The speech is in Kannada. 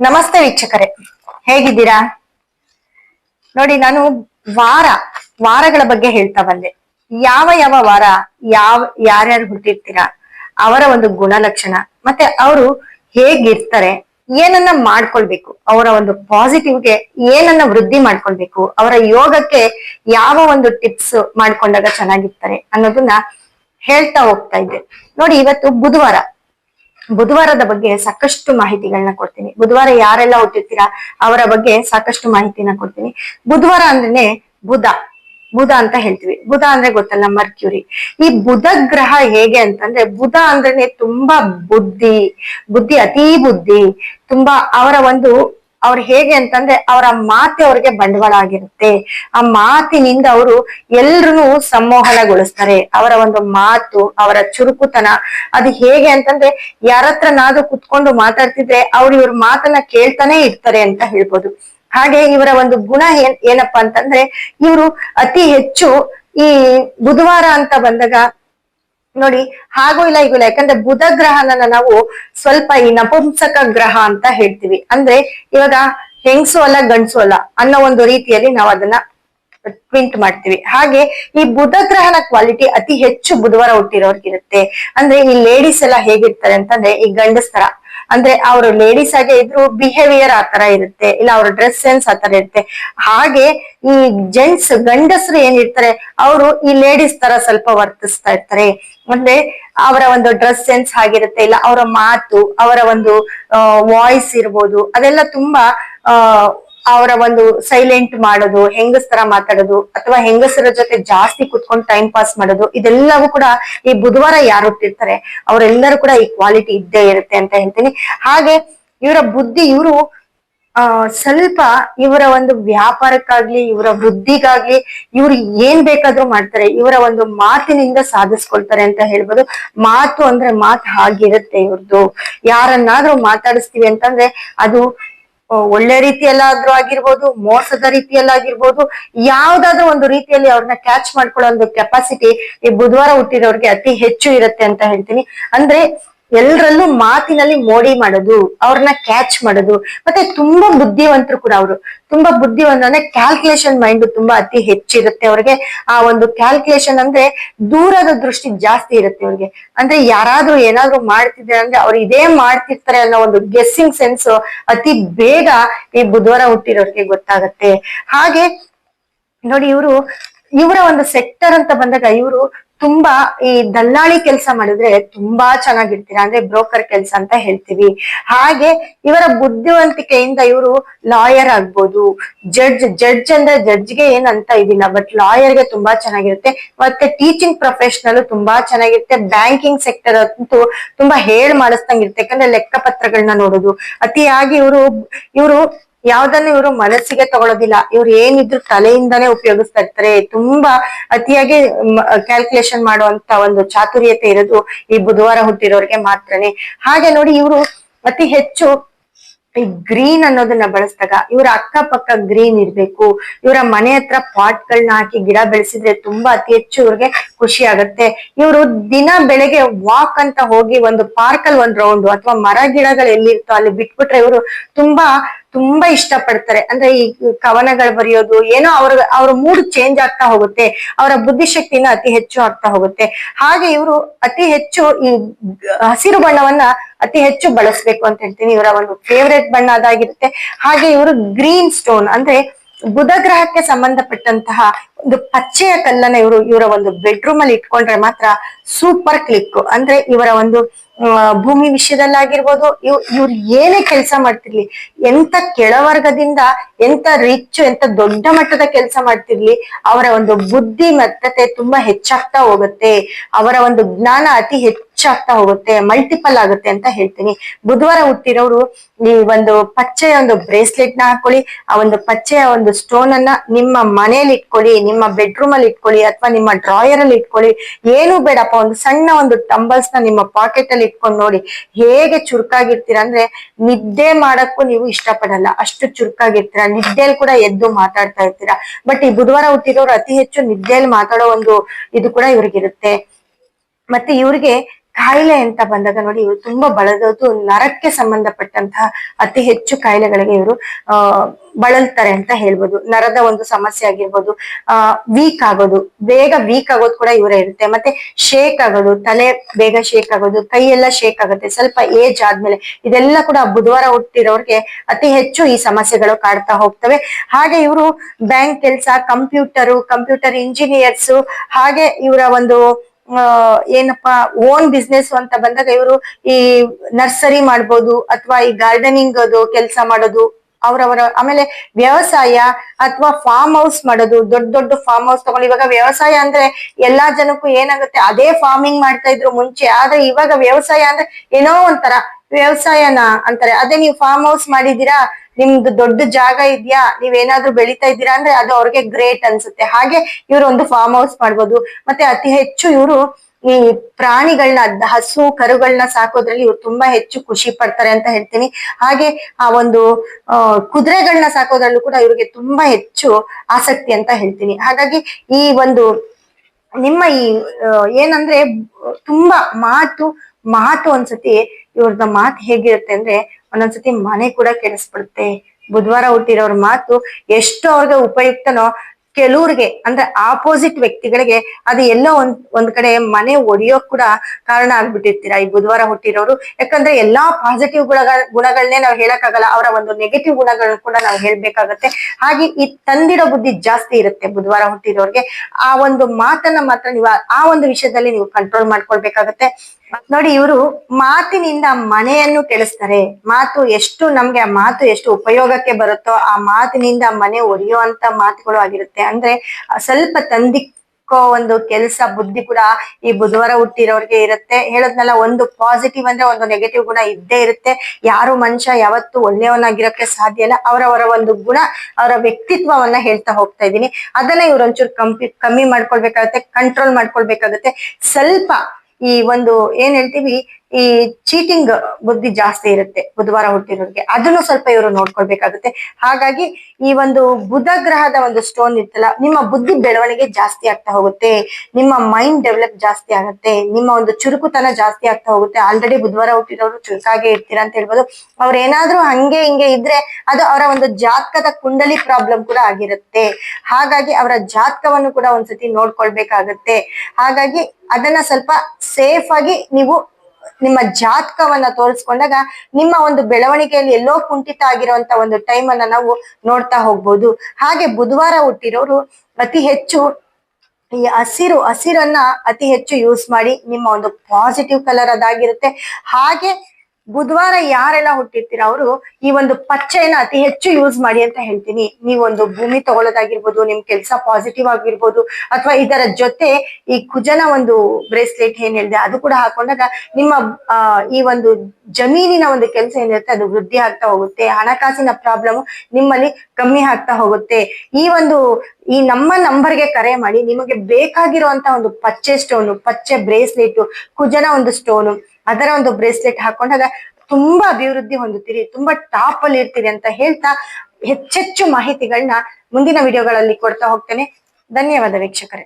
ನಮಸ್ತೆ ವೀಕ್ಷಕರೇ. ಹೇಗಿದ್ದೀರಾ? ನೋಡಿ, ನಾನು ವಾರ, ವಾರಗಳ ಬಗ್ಗೆ ಹೇಳ್ತಾ ಬಂದೆ. ಯಾವ ಯಾವ ವಾರ, ಯಾವ, ಯಾರ್ಯಾರು ಹುಟ್ಟಿರ್ತೀರಾ, ಅವರ ಒಂದು ಗುಣಲಕ್ಷಣ, ಮತ್ತೆ ಅವರು ಹೇಗಿರ್ತಾರೆ, ಏನನ್ನ ಮಾಡ್ಕೊಳ್ಬೇಕು, ಅವರ ಒಂದು ಪಾಸಿಟಿವ್ಗೆ ಏನನ್ನ ವೃದ್ಧಿ ಮಾಡ್ಕೊಳ್ಬೇಕು, ಅವರ ಯೋಗಕ್ಕೆ ಯಾವ ಒಂದು ಟಿಪ್ಸ್ ಮಾಡ್ಕೊಂಡಾಗ ಚೆನ್ನಾಗಿರ್ತಾರೆ ಅನ್ನೋದನ್ನ ಹೇಳ್ತಾ ಹೋಗ್ತಾ ಇದ್ದೆ. ನೋಡಿ, ಇವತ್ತು ಬುಧವಾರ ಬುಧವಾರದ ಬಗ್ಗೆ ಸಾಕಷ್ಟು ಮಾಹಿತಿಗಳನ್ನ ಕೊಡ್ತೀನಿ. ಬುಧವಾರ ಯಾರೆಲ್ಲ ಹುಟ್ಟಿರ್ತೀರಾ ಅವರ ಬಗ್ಗೆ ಸಾಕಷ್ಟು ಮಾಹಿತಿನ ಕೊಡ್ತೀನಿ. ಬುಧವಾರ ಅಂದ್ರೇನೆ ಬುಧ. ಬುಧ ಅಂತ ಹೇಳ್ತೀವಿ. ಬುಧ ಅಂದ್ರೆ ಗೊತ್ತಲ್ಲ ಮರ್ಕ್ಯೂರಿ ಈ ಬುಧ ಗ್ರಹ ಹೇಗೆ ಅಂತಂದ್ರೆ ಬುಧ ಅಂದ್ರೇನೆ ತುಂಬಾ ಬುದ್ಧಿ. ಬುದ್ಧಿ, ಅತಿ ಬುದ್ಧಿ. ತುಂಬಾ ಅವರ ಒಂದು ಅವ್ರು ಹೇಗೆ ಅಂತಂದ್ರೆ ಅವರ ಮಾತೆ ಅವ್ರಿಗೆ ಬಂಡವಾಳ ಆಗಿರುತ್ತೆ ಆ ಮಾತಿನಿಂದ ಅವರು ಎಲ್ರು ಸಂಮೋಹನಗೊಳಿಸ್ತಾರೆ. ಅವರ ಒಂದು ಮಾತು, ಅವರ ಚುರುಕುತನ, ಅದು ಹೇಗೆ ಅಂತಂದ್ರೆ ಯಾರತ್ರನಾದ್ರೂ ಕುತ್ಕೊಂಡು ಮಾತಾಡ್ತಿದ್ರೆ ಅವ್ರು ಇವ್ರ ಮಾತನ್ನ ಕೇಳ್ತಾನೆ ಇರ್ತಾರೆ ಅಂತ ಹೇಳ್ಬೋದು. ಹಾಗೆ ಇವರ ಒಂದು ಗುಣ ಏನ್ ಏನಪ್ಪಾ ಅಂತಂದ್ರೆ ಇವರು ಅತಿ ಹೆಚ್ಚು ಈ ಬುಧವಾರ ಅಂತ ಬಂದಾಗ ನೋಡಿ, ಹಾಗೂ ಇಲ್ಲ ಇಲ್ಲ, ಯಾಕಂದ್ರೆ ಬುಧ ಗ್ರಹನ ನಾವು ಸ್ವಲ್ಪ ಈ ನಪುಂಸಕ ಗ್ರಹ ಅಂತ ಹೇಳ್ತೀವಿ. ಅಂದ್ರೆ ಇವಾಗ ಹೆಂಗಸು ಅಲ್ಲ, ಗಂಡಸು ಅಲ್ಲ ಅನ್ನೋ ಒಂದು ರೀತಿಯಲ್ಲಿ ನಾವು ಅದನ್ನ ಪ್ರಿಂಟ್ ಮಾಡ್ತೀವಿ. ಹಾಗೆ ಈ ಬುಧ ಗ್ರಹನ ಕ್ವಾಲಿಟಿ ಅತಿ ಹೆಚ್ಚು ಬುಧವಾರ ಹುಟ್ಟಿರೋರ್ಗಿರುತ್ತೆ ಅಂದ್ರೆ ಈ ಲೇಡೀಸ್ ಎಲ್ಲ ಹೇಗಿರ್ತಾರೆ ಅಂತಂದ್ರೆ ಈ ಗಂಡಸ್ ತರ ಅಂದ್ರೆ ಅವರು ಲೇಡೀಸ್ ಆಗಿ ಇದ್ರು ಬಿಹೇವಿಯರ್ ಆ ತರ ಇರುತ್ತೆ, ಇಲ್ಲ ಅವ್ರ ಡ್ರೆಸ್ ಸೆನ್ಸ್ ಆ ತರ ಇರುತ್ತೆ. ಹಾಗೆ ಈ ಜೆಂಟ್ಸ್ ಗಂಡಸರು ಏನಿರ್ತಾರೆ ಅವರು ಈ ಲೇಡೀಸ್ ತರ ಸ್ವಲ್ಪ ವರ್ತಿಸ್ತಾ ಇರ್ತಾರೆ. ಅಂದ್ರೆ ಅವರ ಒಂದು ಡ್ರೆಸ್ ಸೆನ್ಸ್ ಆಗಿರುತ್ತೆ ಇಲ್ಲ ಅವರ ಮಾತು, ಅವರ ಒಂದು ವಾಯ್ಸ್ ಇರ್ಬೋದು, ಅದೆಲ್ಲ ತುಂಬಾ ಅವರ ಒಂದು ಸೈಲೆಂಟ್ ಮಾಡೋದು, ಹೆಂಗಸ್ತರ ಮಾತಾಡೋದು, ಅಥವಾ ಹೆಂಗಸರ ಜೊತೆ ಜಾಸ್ತಿ ಕುತ್ಕೊಂಡು ಟೈಮ್ ಪಾಸ್ ಮಾಡೋದು, ಇದೆಲ್ಲವೂ ಕೂಡ ಈ ಬುಧವಾರ ಯಾರು ಹುಟ್ಟಿರ್ತಾರೆ? ಅವರೆಲ್ಲರೂ ಕೂಡ ಈ ಕ್ವಾಲಿಟಿ ಇದ್ದೇ ಇರುತ್ತೆ ಅಂತ ಹೇಳ್ತೀನಿ. ಹಾಗೆ ಇವರ ಬುದ್ಧಿ, ಇವರು, ಆ, ಸ್ವಲ್ಪ ಇವರ ಒಂದು ವ್ಯಾಪಾರಕ್ಕಾಗ್ಲಿ, ಇವರ ವೃದ್ಧಿಗಾಗ್ಲಿ, ಇವ್ರು ಏನ್ ಬೇಕಾದ್ರೂ ಮಾಡ್ತಾರೆ. ಇವರ ಒಂದು ಮಾತಿನಿಂದ ಸಾಧಿಸ್ಕೊಳ್ತಾರೆ ಅಂತ ಹೇಳ್ಬೋದು. ಮಾತು ಅಂದ್ರೆ ಮಾತು ಹಾಗಿರುತ್ತೆ ಇವ್ರದ್ದು ಯಾರನ್ನಾದ್ರೂ ಮಾತಾಡಿಸ್ತೀವಿ ಅಂತಂದ್ರೆ ಅದು ಒಳ್ಳೆ ರೀತಿಯಲ್ಲಾದ್ರೂ ಆಗಿರ್ಬೋದು, ಮೋಸದ ರೀತಿಯಲ್ಲಾಗಿರ್ಬೋದು, ಯಾವ್ದಾದ್ರು ಒಂದು ರೀತಿಯಲ್ಲಿ ಅವ್ರನ್ನ ಕ್ಯಾಚ್ ಮಾಡ್ಕೊಳ್ಳೋ ಒಂದು ಕೆಪಾಸಿಟಿ ಈ ಬುಧವಾರ ಹುಟ್ಟಿರೋರ್ಗೆ ಅತಿ ಹೆಚ್ಚು ಇರುತ್ತೆ ಅಂತ ಹೇಳ್ತೀನಿ. ಅಂದ್ರೆ ಎಲ್ರಲ್ಲೂ ಮಾತಿನಲ್ಲಿ ಮೋಡಿ ಮಾಡೋದು, ಅವ್ರನ್ನ ಕ್ಯಾಚ್ ಮಾಡೋದು, ಮತ್ತೆ ತುಂಬಾ ಬುದ್ಧಿವಂತರು ಕೂಡ ಅವರು. ತುಂಬಾ ಬುದ್ಧಿವಂತ ಅಂದ್ರೆ ಕ್ಯಾಲ್ಕುಲೇಷನ್ ಮೈಂಡ್ ತುಂಬಾ ಅತಿ ಹೆಚ್ಚಿರುತ್ತೆ ಅವ್ರಿಗೆ. ಆ ಒಂದು ಕ್ಯಾಲ್ಕುಲೇಷನ್ ಅಂದ್ರೆ ದೂರದ ದೃಷ್ಟಿ ಜಾಸ್ತಿ ಇರುತ್ತೆ ಅವ್ರಿಗೆ. ಅಂದ್ರೆ ಯಾರಾದ್ರೂ ಏನಾದ್ರೂ ಮಾಡ್ತಿದ್ದಾರೆ ಅಂದ್ರೆ ಅವ್ರು ಇದೇ ಮಾಡ್ತಿರ್ತಾರೆ ಅನ್ನೋ ಒಂದು ಗೆಸ್ಸಿಂಗ್ ಸೆನ್ಸ್ ಅತಿ ಬೇಗ ಈ ಬುಧವಾರ ಹುಟ್ಟಿರೋರ್ಗೆ ಗೊತ್ತಾಗತ್ತೆ. ಹಾಗೆ ನೋಡಿ ಇವರು, ಇವರ ಒಂದು ಸೆಕ್ಟರ್ ಅಂತ ಬಂದಾಗ ಇವರು ತುಂಬಾ ಈ ದಲ್ಲಾಳಿ ಕೆಲಸ ಮಾಡಿದ್ರೆ ತುಂಬಾ ಚೆನ್ನಾಗಿರ್ತೀರಾ? ಅಂದ್ರೆ ಬ್ರೋಕರ್ ಕೆಲಸ ಅಂತ ಹೇಳ್ತೀವಿ. ಹಾಗೆ ಇವರ ಬುದ್ಧಿವಂತಿಕೆಯಿಂದ ಇವರು ಲಾಯರ್ ಆಗ್ಬೋದು. ಜಡ್ಜ್ ಜಡ್ಜ್ ಅಂದ್ರೆ ಜಡ್ಜ್ಗೆ ಏನಂತ ಇದಿಲ್ಲ ಬಟ್ ಲಾಯರ್ಗೆ ತುಂಬಾ ಚೆನ್ನಾಗಿರುತ್ತೆ. ಮತ್ತೆ ಟೀಚಿಂಗ್ ಪ್ರೊಫೆಷನಲ್ ತುಂಬಾ ಚೆನ್ನಾಗಿರುತ್ತೆ. ಬ್ಯಾಂಕಿಂಗ್ ಸೆಕ್ಟರ್ ಅಂತೂ ತುಂಬಾ ಹೇಳ್ ಮಾಡಿಸ್ದಂಗಿರುತ್ತೆ. ಯಾಕಂದ್ರೆ ಲೆಕ್ಕಪತ್ರಗಳನ್ನ ನೋಡೋದು. ಅತಿಯಾಗಿ ಇವರು ಇವರು ಯಾವ್ದನ್ನು ಇವರು ಮನಸ್ಸಿಗೆ ತಗೊಳ್ಳೋದಿಲ್ಲ ಇವ್ರು ಏನಿದ್ರು ತಲೆಯಿಂದಾನೆ ಉಪಯೋಗಿಸ್ತಾ ಇರ್ತಾರೆ. ತುಂಬಾ ಅತಿಯಾಗಿ ಕ್ಯಾಲ್ಕುಲೇಷನ್ ಮಾಡುವಂತ ಒಂದು ಚಾತುರ್ಯತೆ ಇರೋದು ಈ ಬುಧವಾರ ಹುಟ್ಟಿರೋರಿಗೆ ಮಾತ್ರನೇ. ಹಾಗೆ ನೋಡಿ ಇವರು ಅತಿ ಹೆಚ್ಚು ಈ ಗ್ರೀನ್ ಅನ್ನೋದನ್ನ ಬಳಸಿದಾಗ ಇವರ ಅಕ್ಕಪಕ್ಕ ಗ್ರೀನ್ ಇರ್ಬೇಕು, ಇವರ ಮನೆ ಹತ್ರ ಪಾಟ್ ಗಳನ್ನ ಹಾಕಿ ಗಿಡ ಬೆಳೆಸಿದ್ರೆ ತುಂಬಾ ಅತಿ ಹೆಚ್ಚು ಇವ್ರಿಗೆ ಖುಷಿ ಆಗುತ್ತೆ. ಇವರು ದಿನ ಬೆಳಗ್ಗೆ ವಾಕ್ ಅಂತ ಹೋಗಿ ಒಂದು ಪಾರ್ಕ್ ಅಲ್ಲಿ ಒಂದ್ ರೌಂಡ್ ಅಥವಾ ಮರ ಗಿಡಗಳು ಎಲ್ಲಿರ್ತೋ ಅಲ್ಲಿ ಬಿಟ್ಬಿಟ್ರೆ ಇವರು ತುಂಬಾ ತುಂಬಾ ಇಷ್ಟ ಪಡ್ತಾರೆ ಅಂದ್ರೆ ಈ ಕವನಗಳು ಬರೆಯೋದು, ಏನೋ ಅವ್ರ ಅವ್ರ ಮೂಡ್ ಚೇಂಜ್ ಆಗ್ತಾ ಹೋಗುತ್ತೆ. ಅವರ ಬುದ್ಧಿಶಕ್ತಿನ ಅತಿ ಹೆಚ್ಚು ಆಗ್ತಾ ಹೋಗುತ್ತೆ. ಹಾಗೆ ಇವರು ಅತಿ ಹೆಚ್ಚು ಈ ಹಸಿರು ಬಣ್ಣವನ್ನ ಅತಿ ಹೆಚ್ಚು ಬಳಸ್ಬೇಕು ಅಂತ ಹೇಳ್ತೀನಿ. ಇವರ ಒಂದು ಫೇವ್ರೆಟ್ ಬಣ್ಣ ಅದಾಗಿರುತ್ತೆ. ಹಾಗೆ ಇವರು ಗ್ರೀನ್ ಸ್ಟೋನ್ ಅಂದ್ರೆ ಬುಧ ಗ್ರಹಕ್ಕೆ ಸಂಬಂಧಪಟ್ಟಂತಹ ಒಂದು ಪಚ್ಚೆಯ ಕಲ್ಲನ್ನ ಇವರು, ಇವರ ಒಂದು ಬೆಡ್ರೂಮ್ ಅಲ್ಲಿ ಇಟ್ಕೊಂಡ್ರೆ ಮಾತ್ರ ಸೂಪರ್ ಕ್ಲಿಕ್ ಅಂದ್ರೆ ಇವರ ಒಂದು ಭೂಮಿ ವಿಷಯದಲ್ಲಾಗಿರ್ಬೋದು, ಇವ್, ಇವ್ರು ಏನೇ ಕೆಲಸ ಮಾಡ್ತಿರ್ಲಿ, ಎಂತ ಕೆಳವರ್ಗದಿಂದ ಎಂತ ರಿಚ್ ಎಂತ ದೊಡ್ಡ ಮಟ್ಟದ ಕೆಲಸ ಮಾಡ್ತಿರ್ಲಿ, ಅವರ ಒಂದು ಬುದ್ಧಿ ಮತ್ತತೆ ತುಂಬಾ ಹೆಚ್ಚಾಗ್ತಾ ಹೋಗುತ್ತೆ. ಅವರ ಒಂದು ಜ್ಞಾನ ಅತಿ ಹೆಚ್ಚಾಗ್ತಾ ಹೋಗುತ್ತೆ ಮಲ್ಟಿಪಲ್ ಆಗುತ್ತೆ ಅಂತ ಹೇಳ್ತೀನಿ. ಬುಧವಾರ ಹುಟ್ಟಿರೋರು ಈ ಒಂದು ಪಚ್ಚೆಯ ಒಂದು ಬ್ರೇಸ್ಲೆಟ್ನ ಹಾಕೊಳ್ಳಿ, ಆ ಒಂದು ಪಚ್ಚೆಯ ಒಂದು ಸ್ಟೋನ್ ಅನ್ನ ನಿಮ್ಮ ಮನೇಲಿ ಇಟ್ಕೊಳ್ಳಿ ನಿಮ್ಮ ಬೆಡ್ರೂಮ್ ಅಲ್ಲಿ ಇಟ್ಕೊಳ್ಳಿ ಅಥವಾ ನಿಮ್ಮ ಡ್ರಾಯರ್ ಅಲ್ಲಿ ಇಟ್ಕೊಳ್ಳಿ. ಏನು ಬೇಡಪ್ಪ, ಒಂದು ಸಣ್ಣ ಒಂದು ಟಂಬಲ್ಸ್ನ ನಿಮ್ಮ ಪಾಕೆಟ್ ಅಲ್ಲಿ ಇಟ್ಕೊಂಡು ನೋಡಿ ಹೇಗೆ ಚುರುಕಾಗಿರ್ತೀರಾ ಅಂದ್ರೆ ನಿದ್ದೆ ಮಾಡಕ್ಕೂ ನೀವು ಇಷ್ಟಪಡಲ್ಲ. ಅಷ್ಟು ಚುರುಕಾಗಿರ್ತೀರಾ ನಿದ್ದೆಯಲ್ಲಿ ಕೂಡ ಎದ್ದು ಮಾತಾಡ್ತಾ ಇರ್ತೀರಾ. ಬಟ್ ಈ ಬುಧವಾರ ಹುಟ್ಟಿರೋರು ಅತಿ ಹೆಚ್ಚು ನಿದ್ದೆಯಲ್ಲಿ ಮಾತಾಡೋ ಒಂದು ಇದು ಕೂಡ ಇವ್ರಿಗಿರುತ್ತೆ. ಮತ್ತೆ ಇವ್ರಿಗೆ ಕಾಯಿಲೆ ಅಂತ ಬಂದಾಗ ನೋಡಿ ಇವರು ತುಂಬಾ ಬಳದದ್ದು ನರಕ್ಕೆ ಸಂಬಂಧಪಟ್ಟಂತಹ ಅತಿ ಹೆಚ್ಚು ಕಾಯಿಲೆಗಳಿಗೆ ಇವರು ಬಳಲ್ತಾರೆ ಅಂತ ಹೇಳ್ಬೋದು. ನರದ ಒಂದು ಸಮಸ್ಯೆ ಆಗಿರ್ಬೋದು, ಆ ವೀಕ್ ಆಗೋದು, ಬೇಗ ವೀಕ್ ಆಗೋದು ಕೂಡ ಇವರೇ ಇರುತ್ತೆ. ಮತ್ತೆ ಶೇಕ್ ಆಗೋದು, ತಲೆ ಬೇಗ ಶೇಕ್ ಆಗೋದು ಕೈ ಎಲ್ಲ ಶೇಕ್ ಆಗುತ್ತೆ, ಸ್ವಲ್ಪ ಏಜ್ ಆದ್ಮೇಲೆ. ಇದೆಲ್ಲ ಕೂಡ ಬುಧವಾರ ಹುಟ್ಟಿರೋರ್ಗೆ ಅತಿ ಹೆಚ್ಚು ಈ ಸಮಸ್ಯೆಗಳು ಕಾಡ್ತಾ ಹೋಗ್ತವೆ. ಹಾಗೆ ಇವರು ಬ್ಯಾಂಕ್ ಕೆಲಸ ಕಂಪ್ಯೂಟರು ಕಂಪ್ಯೂಟರ್ ಇಂಜಿನಿಯರ್ಸ್ ಹಾಗೆ ಇವರ ಒಂದು ಏನಪ್ಪಾ ಓನ್ ಬಿಸ್ನೆಸ್ ಅಂತ ಬಂದಾಗ ಇವರು ಈ ನರ್ಸರಿ ಮಾಡ್ಬೋದು ಅಥವಾ ಈ ಗಾರ್ಡನಿಂಗ್ ಅದು ಕೆಲಸ ಮಾಡೋದು, ಅವರವರ ಆಮೇಲೆ ವ್ಯವಸಾಯ ಅಥವಾ ಫಾರ್ಮ್ ಹೌಸ್ ಮಾಡೋದು, ದೊಡ್ಡ ದೊಡ್ಡ ಫಾರ್ಮ್ ಹೌಸ್ ತಗೊಂಡು ಇವಾಗ ವ್ಯವಸಾಯ ಅಂದ್ರೆ ಎಲ್ಲಾ ಜನಕ್ಕೂ ಏನಾಗುತ್ತೆ, ಅದೇ ಫಾರ್ಮಿಂಗ್ ಮಾಡ್ತಾ ಇದ್ರು ಮುಂಚೆ, ಆದ್ರೆ ಇವಾಗ ವ್ಯವಸಾಯ ಅಂದ್ರೆ ಏನೋ ಒಂಥರ ವ್ಯವಸಾಯನ ಅಂತಾರೆ. ಅದೇ ನೀವು ಫಾರ್ಮ್ ಹೌಸ್ ಮಾಡಿದೀರಾ ನಿಮ್ದು ದೊಡ್ಡ ಜಾಗ ಇದೆಯಾ, ನೀವೇನಾದ್ರೂ ಬೆಳಿತಾ ಇದ್ದೀರಾ ಅಂದ್ರೆ ಅದು ಅವ್ರಿಗೆ ಗ್ರೇಟ್ ಅನ್ಸುತ್ತೆ. ಹಾಗೆ ಇವರು ಒಂದು ಫಾರ್ಮ್ ಹೌಸ್ ಮಾಡ್ಬೋದು. ಮತ್ತೆ ಅತಿ ಹೆಚ್ಚು ಇವರು ಈ ಪ್ರಾಣಿಗಳನ್ನ ಹಸು ಕರುಗಳನ್ನ ಸಾಕೋದ್ರಲ್ಲಿ ಇವ್ರು ತುಂಬಾ ಹೆಚ್ಚು ಖುಷಿ ಪಡ್ತಾರೆ ಅಂತ ಹೇಳ್ತೀನಿ. ಹಾಗೆ ಆ ಒಂದು ಕುದುರೆಗಳನ್ನ ಸಾಕೋದ್ರಲ್ಲೂ ಕೂಡ ಇವ್ರಿಗೆ ತುಂಬಾ ಹೆಚ್ಚು ಆಸಕ್ತಿ ಅಂತ ಹೇಳ್ತೀನಿ. ಹಾಗಾಗಿ ಈ ಒಂದು ನಿಮ್ಮ ಈ ಏನಂದ್ರೆ, ತುಂಬಾ ಮಾತು ಮಾತು ಒಂದ್ಸತಿ ಇವ್ರದ ಮಾತು ಹೇಗಿರುತ್ತೆ ಅಂದ್ರೆ ಒಂದೊಂದ್ಸತಿ ಮನೆ ಕೂಡ ಕೆಡಿಸ್ಬಿಡುತ್ತೆ. ಬುಧವಾರ ಹುಟ್ಟಿರೋರ್ ಮಾತು ಎಷ್ಟು ಅವ್ರಿಗೆ ಉಪಯುಕ್ತನೋ ಕೆಲವ್ರಿಗೆ ಅಂದ್ರೆ ಆಪೋಸಿಟ್ ವ್ಯಕ್ತಿಗಳಿಗೆ ಅದು ಎಲ್ಲೋ ಒಂದ್ ಒಂದ್ ಕಡೆ ಮನೆ ಒಡೆಯೋಕ್ ಕೂಡ ಕಾರಣ ಆಗ್ಬಿಟ್ಟಿರ್ತೀರಾ ಈ ಬುಧವಾರ ಹುಟ್ಟಿರೋರು. ಯಾಕಂದ್ರೆ ಎಲ್ಲಾ ಪಾಸಿಟಿವ್ ಗುಣಗಳ ಗುಣಗಳನ್ನೇ ನಾವು ಹೇಳಕ್ಕಾಗಲ್ಲ, ಅವರ ಒಂದು ನೆಗೆಟಿವ್ ಗುಣಗಳನ್ನ ಕೂಡ ನಾವು ಹೇಳ್ಬೇಕಾಗತ್ತೆ. ಹಾಗೆ ಈ ತಂದಿರೋ ಬುದ್ಧಿ ಜಾಸ್ತಿ ಇರುತ್ತೆ ಬುಧವಾರ ಹುಟ್ಟಿರೋರ್ಗೆ. ಆ ಒಂದು ಮಾತನ್ನ ಮಾತ್ರ ನೀವು, ಆ- ಆ ಒಂದು ವಿಷಯದಲ್ಲಿ ನೀವು ಕಂಟ್ರೋಲ್ ಮಾಡ್ಕೊಳ್ಬೇಕಾಗತ್ತೆ. ನೋಡಿ, ಇವರು ಮಾತಿನಿಂದ ಮನೆಯನ್ನು ಕೆಡಿಸ್ತಾರೆ. ಮಾತು ಎಷ್ಟು ನಮ್ಗೆ, ಆ ಮಾತು ಎಷ್ಟು ಉಪಯೋಗಕ್ಕೆ ಬರುತ್ತೋ, ಆ ಮಾತಿನಿಂದ ಮನೆ ಒಡೆಯುವಂತ ಮಾತುಗಳು ಆಗಿರುತ್ತೆ. ಅಂದ್ರೆ ಸ್ವಲ್ಪ ತಂದಿಕ್ಕೋ ಒಂದು ಕೆಲಸ, ಬುದ್ಧಿ ಕೂಡ ಈ ಬುಧವಾರ ಹುಟ್ಟಿರೋರ್ಗೆ ಇರುತ್ತೆ. ಹೇಳದ್ನಲ್ಲ, ಒಂದು ಪಾಸಿಟಿವ್ ಅಂದ್ರೆ ಒಂದು ನೆಗೆಟಿವ್ ಗುಣ ಇದ್ದೇ ಇರುತ್ತೆ. ಯಾರು ಮನುಷ್ಯ ಯಾವತ್ತು ಒಳ್ಳೆಯವನಾಗಿರೋಕೆ ಸಾಧ್ಯ ಇಲ್ಲ. ಅವರವರ ಒಂದು ಗುಣ, ಅವರ ವ್ಯಕ್ತಿತ್ವವನ್ನ ಹೇಳ್ತಾ ಹೋಗ್ತಾ ಇದ್ದೀನಿ. ಅದನ್ನ ಇವ್ರು ಒಂಚೂರು ಕಮ್ಮಿ ಮಾಡ್ಕೊಳ್ಬೇಕಾಗತ್ತೆ ಕಂಟ್ರೋಲ್ ಮಾಡ್ಕೊಳ್ಬೇಕಾಗತ್ತೆ. ಸ್ವಲ್ಪ ಈ ಒಂದು ಏನ್ ಹೇಳ್ತೀವಿ ಈ ಚೀಟಿಂಗ್ ಬುದ್ಧಿ ಜಾಸ್ತಿ ಇರುತ್ತೆ ಬುಧವಾರ ಹುಟ್ಟಿರೋರಿಗೆ. ಅದನ್ನು ಸ್ವಲ್ಪ ಇವರು ನೋಡ್ಕೊಳ್ಬೇಕಾಗುತ್ತೆ. ಹಾಗಾಗಿ ಈ ಒಂದು ಬುಧ ಗ್ರಹದ ಒಂದು ಸ್ಟೋನ್ ಇತ್ತಲ್ಲ, ನಿಮ್ಮ ಬುದ್ಧಿ ಬೆಳವಣಿಗೆ ಜಾಸ್ತಿ ಆಗ್ತಾ ಹೋಗುತ್ತೆ. ನಿಮ್ಮ ಮೈಂಡ್ ಡೆವಲಪ್ ಜಾಸ್ತಿ ಆಗುತ್ತೆ. ನಿಮ್ಮ ಒಂದು ಚುರುಕುತನ ಜಾಸ್ತಿ ಆಗ್ತಾ ಹೋಗುತ್ತೆ. ಆಲ್ರೆಡಿ ಬುಧವಾರ ಹುಟ್ಟಿರೋರು ಚುರುಕಾಗೆ ಇರ್ತೀರಾ ಅಂತ ಹೇಳ್ಬೋದು. ಅವ್ರ ಏನಾದ್ರೂ ಹಂಗೆ ಹಿಂಗೆ ಇದ್ರೆ ಅದು ಅವರ ಒಂದು ಜಾತಕದ ಕುಂಡಲಿ ಪ್ರಾಬ್ಲಮ್ ಕೂಡ ಆಗಿರುತ್ತೆ. ಹಾಗಾಗಿ ಅವರ ಜಾತಕವನ್ನು ಕೂಡ ಒಂದ್ಸತಿ ನೋಡ್ಕೊಳ್ಬೇಕಾಗತ್ತೆ. ಹಾಗಾಗಿ ಅದನ್ನ ಸ್ವಲ್ಪ ಸೇಫ್ ಆಗಿ ನೀವು ನಿಮ್ಮ ಜಾತಕವನ್ನ ತೋರಿಸ್ಕೊಂಡಾಗ ನಿಮ್ಮ ಒಂದು ಬೆಳವಣಿಗೆಯಲ್ಲಿ ಎಲ್ಲೋ ಕುಂಠಿತ ಆಗಿರುವಂತ ಒಂದು ಟೈಮ್ ಅನ್ನ ನಾವು ನೋಡ್ತಾ ಹೋಗ್ಬೋದು. ಹಾಗೆ ಬುಧವಾರ ಹುಟ್ಟಿರೋರು ಅತಿ ಹೆಚ್ಚು ಈ ಹಸಿರು, ಹಸಿರನ್ನ ಅತಿ ಹೆಚ್ಚು ಯೂಸ್ ಮಾಡಿ ನಿಮ್ಮ ಒಂದು ಪಾಸಿಟಿವ್ ಕಲರ್ ಅದಾಗಿರುತ್ತೆ. ಹಾಗೆ ಬುಧವಾರ ಯಾರೆಲ್ಲ ಹುಟ್ಟಿರ್ತೀರ ಅವರು, ಈ ಒಂದು ಪಚ್ಚೆನ ಅತಿ ಹೆಚ್ಚು ಯೂಸ್ ಮಾಡಿ ಅಂತ ಹೇಳ್ತೀನಿ. ನೀವೊಂದು ಭೂಮಿ ತಗೊಳ್ಳೋದಾಗಿರ್ಬೋದು, ನಿಮ್ ಕೆಲಸ ಪಾಸಿಟಿವ್ ಆಗಿರ್ಬೋದು, ಅಥವಾ ಇದರ ಜೊತೆ ಈ ಕುಜನ ಒಂದು ಬ್ರೇಸ್ಲೆಟ್ ಏನ್ ಹೇಳಿದೆ, ಅದು ಕೂಡ ಹಾಕೊಂಡಾಗ ನಿಮ್ಮ ಈ ಒಂದು ಜಮೀನಿನ ಒಂದು ಕೆಲಸ ಏನಿರುತ್ತೆ ಅದು ವೃದ್ಧಿ ಆಗ್ತಾ ಹೋಗುತ್ತೆ, ಹಣಕಾಸಿನ ಪ್ರಾಬ್ಲಮ್ ನಿಮ್ಮಲ್ಲಿ ಕಮ್ಮಿ ಆಗ್ತಾ ಹೋಗುತ್ತೆ. ಈ ಒಂದು, ಈ ನಮ್ಮ ನಂಬರ್ಗೆ ಕರೆ ಮಾಡಿ, ನಿಮಗೆ ಬೇಕಾಗಿರುವಂತಹ ಒಂದು ಪಚ್ಚೆ ಸ್ಟೋನು ಪಚ್ಚೆ ಬ್ರೇಸ್ಲೆಟ್ ಕುಜನ ಒಂದು ಸ್ಟೋನು ಅದರ ಒಂದು ಬ್ರೇಸ್ಲೆಟ್ ಹಾಕೊಂಡಾಗ ತುಂಬಾ ಅಭಿವೃದ್ಧಿ ಹೊಂದುತ್ತೀರಿ, ತುಂಬಾ ಟಾಪ್ ಅಲ್ಲಿ ಇರ್ತೀರಿ ಅಂತ ಹೇಳ್ತಾ ಹೆಚ್ಚೆಚ್ಚು ಮಾಹಿತಿಗಳನ್ನ ಮುಂದಿನ ವಿಡಿಯೋಗಳಲ್ಲಿ ಕೊಡ್ತಾ ಹೋಗ್ತೇನೆ. ಧನ್ಯವಾದ ವೀಕ್ಷಕರೇ.